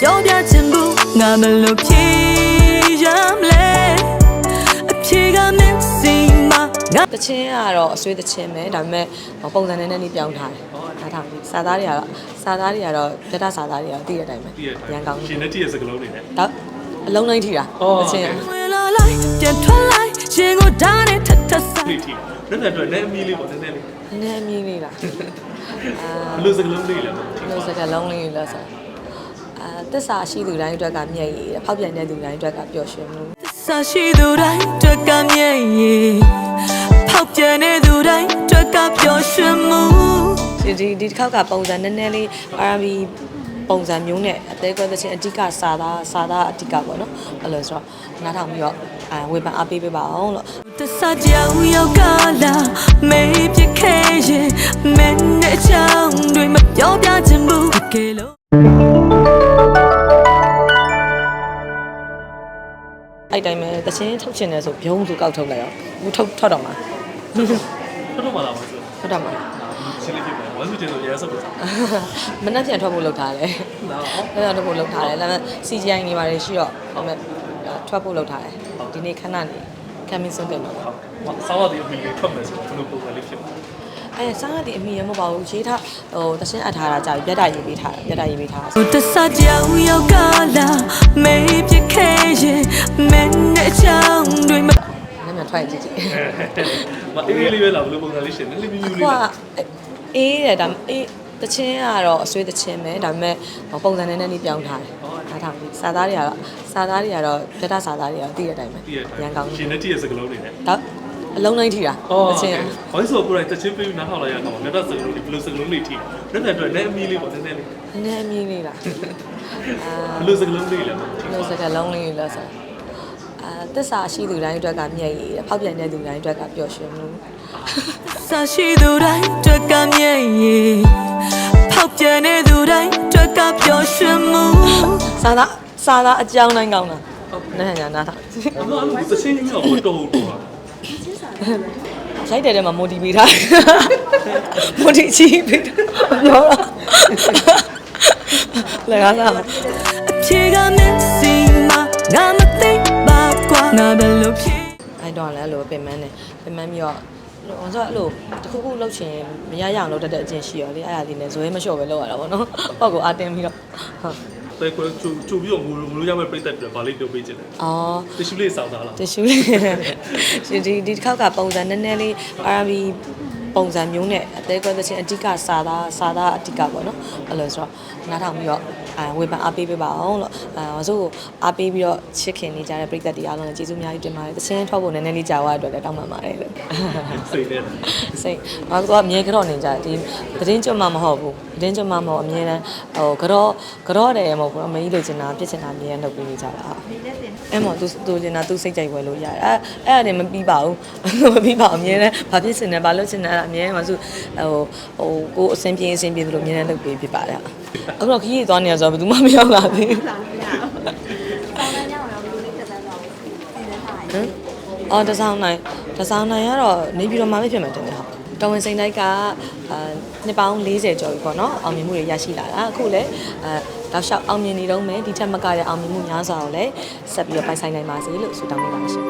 ပြောပြချင်ဘူးငါမလို့ဖြေရမလဲအဖြေကမင်းစီမငါတချင်းကတော့အဆွေးတချင်းပဲဒါပေမဲ့ပုံစံနဲ့နဲ့ပြောင်းထားတယ်ဒါထောင်ကြီးစာသားတွေကတော့စာသားတွေကတော့ပြတ်တာစာသားတွေကတော့တည့်တဲ့အတိုင်းပဲတည့်ရရန်ကောင်းရှင်နဲ့တည့်ရစကလုံးတွေနဲ့တော့အလုံးလိုက်ထိတာအော်တချင်းကဝင်လာလိုက်ပြန်ထွက်လိုက်ရှင်ကိုဓာတ်နဲ့ထထဆလေးထီရက်တဲ့အတွက်လည်းအမီလေးပေါ့နည်းနည်းလေးနည်းနည်းမြင်းလေးလားအာဘလို့စကလုံးလေးလဲလို့စကလုံးလေးလားဆို အာတစ္ဆာရှိသူတိုင်းအတွက်ကမြဲ့ရည်ဖောက်ပြန်တဲ့သူတိုင်းအတွက်ကပျော်ရွှင်မှုဆာရှိသူတိုင်းတွက်ကမြဲ့ရည်ဖောက်ပြန်တဲ့သူတိုင်းတွက်ကပျော်ရွှင်မှုဒီဒီဒီတစ်ခေါက်ကပုံစံနည်းနည်းလေး R&B ပုံစံမျိုးနဲ့အသေးကွဲသချင်းအဓိကစာသားစာသားအဓိကပေါ့နော်အဲ့လိုဆိုတော့နားထောင်ပြီးတော့အာဝေဖန်အားပေးပေးပါအောင်လို့တဆကြောင်ရောက်ကလာမေးပြခဲ့ရင်မင်းနဲ့အချောင်းတွေမပြောပြချင်ဘူးတကယ်လို့ တိုင်းပဲသချင်းထုတ်ချင်တယ်ဆိုဘုံဆိုကောက်ထုတ်လိုက်ရောဘူးထုတ်ထွက်တော့မှာထွက်တော့မလာပါဘူးဆိုထွက်တော့မှာရှင်းလေးဖြစ်တယ်ဝမ်းစုကျင်ဆိုရဲဆုပ်ပါစားမနှက်ပြန်ထွက်ဖို့လုပ်ထားတယ်နော်အဲ့ဒါတော့ဖို့လုပ်ထားတယ်ဒါပေမဲ့ CGI နေပါတယ်ရှိတော့ဒါပေမဲ့ထွက်ဖို့လုပ်ထားတယ်ဒီနေ့ခဏနေ coming soon တင်တော့ဟုတ်ဆောင်းရတဲ့အမီလေးထွက်မယ်ဆိုဘလို့ပုံစံလေးဖြစ်ပါအဲစားရတဲ့အမိရမဟုတ်ပါဘူးရေးထားဟိုတချင်းအပ်ထားတာကြာပြီပြတ်တာရေးပေးထားတာပြတ်တာရေးပေးထားတာတဆကြောင်ရောက်ကလာမေးပြခဲ့ရင်မင်း နဲ့အချောင်းတွေမနည်းနည်းထွက်ကြည့်ကြည့်မအေးလေးပဲလာဘလို့ပုံစံလေးရှင်နည်းလေးမြူးမြူးခုလေးကအေးတယ်ဒါအေးတချင်းကတော့အဆွေးတချင်းပဲဒါပေမဲ့ပုံစံနဲ့နဲ့ပြောင်းထားတယ်ဒါထောင်ကြီးစာသားတွေကတော့စာသားတွေကတော့ပြတ်တာစာသားတွေကတော့တည့်တဲ့အတိုင်းပဲတည့်ရရန်ကောင်းရှင်နဲ့တည့်ရစကလုံးတွေနဲ့တော့အလုံးလိုက်ထိတာအော်တချင်းဘာလို့ဆိုကိုယ်တိုင်တချင်းပေးနားထောင်လိုက်ရတော့မြတ်စကလုံးတွေဘလို့စကလုံးတွေထီရက်တဲ့အတွက်လည်းအမီလေးပေါ့နည်းနည်းလေးနည်းနည်းမြင်းလေးလားအာဘလို့စကလုံးလေးလဲလို့စကလုံးလေးလားဆို အာတစ္ဆာရှိသူတိုင်းအတွက်ကမြဲ့ရည်ဖောက်ပြန်တဲ့သူတိုင်းအတွက်ကပျော်ရွှင်မှုဆာရှိသူတိုင်းတွက်ကမြဲ့ရည်ဖောက်ပြန်တဲ့သူတိုင်းတွက်ကပျော်ရွှင်မှုစာသားစာသားအကြောင်းတိုင်းကောင်းတာနားညာနားထောင်အဲ့တော့အဲ့တချင်းကြီးတော့တော်တော်တော့ရိုက်တယ်တဲ့မှာမိုတီပေးထားမိုတီချီပေးထားပြောတာလည်းကားစားအဖြေကမင်း တော့လည်းအဲ့လိုပင်မန်းတယ်ပင်မန်းပြီးတော့ဟိုဆိုအဲ့လိုတခုခုလှုပ်ချင်မရရအောင်လုပ်တတ်တဲ့အကျင့်ရှိရောလေအဲ့ဒါလေးနဲ့ဇွဲမလျှော့ပဲလုပ်ရတာပေါ့နော်ပေါ့ကိုအာတင်ပြီးတော့ဟုတ်ပဲကွယ်ချူချူပြီးတော့ငိုငိုရမယ့်ပြိတ္တပြဘာလေးပြောပေးခြင်းလဲအော်တ िश ူလေးစောင်းသားလားတ िश ူးလေးရှင်ဒီဒီတစ်ခေါက်ကပုံစံနည်းနည်းလေး R&B ပုံစံမျိုးနဲ့အသေးကွဲသချင်းအဓိကစာသားစာသားအဓိကပေါ့နော်အဲ့လိုဆိုတော့နားထောင်ပြီးတော့အဲဝေဖန်အားပေးပေးပါအောင်လို့အဲဆိုအားပေးပြီးတော့ချစ်ခင်နေကြတဲ့ပရိသတ်တွေအားလုံးလည်းကျေးဇူးအများကြီးတင်ပါတယ်သချင်းထွက်ဖို့နည်းနည်းလေးကြာသွားတဲ့အတွက်လည်းတောင်းပန်ပါတယ်လို့စိတ်နဲ့စိတ်ဘာလို့ကအမြဲကြော့နေကြတယ်ဒီသတင်းကြွမှမဟုတ်ဘူးသတင်းကြွမှမဟုတ်အမြဲတမ်းဟိုကြော့ကြော့တယ်မဟုတ်ဘူးအမေကြီးလိုချင်တာပြစ်ချင်တာအမြဲတမ်းလုပ်ပေးနေကြတာအဲ့မော်သူသူချင်တာသူစိတ်ကြိုက်ဝယ်လို့ရတယ်အဲ့အဲ့ဒါနဲ့မပြီးပါဘူးမပြီးပါဘူးအမြဲတမ်းဘာဖြစ်ချင်တယ်ဘာလုပ်ချင်တယ်အဲ့ဒါအမြဲတမ်းမဆိုဟိုဟိုကိုအစင်ပြေအစင်ပြေသလိုအမြဲတမ်းလုပ်ပေးဖြစ်ပါတယ်အခုတော့ခရီးသွားနေရဆိုတော့ဘယ်သူမှမရောက်လာသေးဘူးဟမ်အော်တစောင်းနိုင်တစောင်းနိုင်ကတော့နေပြည်တော်မှာပဲဖြစ်မှာတင်တယ်ဟုတ်တော်ဝင်စိန်တိုက်ကအာနှစ်ပေါင်း40ကျော်ပြီပေါ့နော်အောင်မြင်မှုတွေရရှိလာတာအခုလည်းအဲတောက်လျှောက်အောင်မြင်နေတော့မယ်ဒီထက်မကတဲ့အောင်မြင်မှုများစွာကိုလည်းဆက်ပြီးတော့ပိုင်ဆိုင်နိုင်ပါစေလို့ဆုတောင်းပေးပါရှင်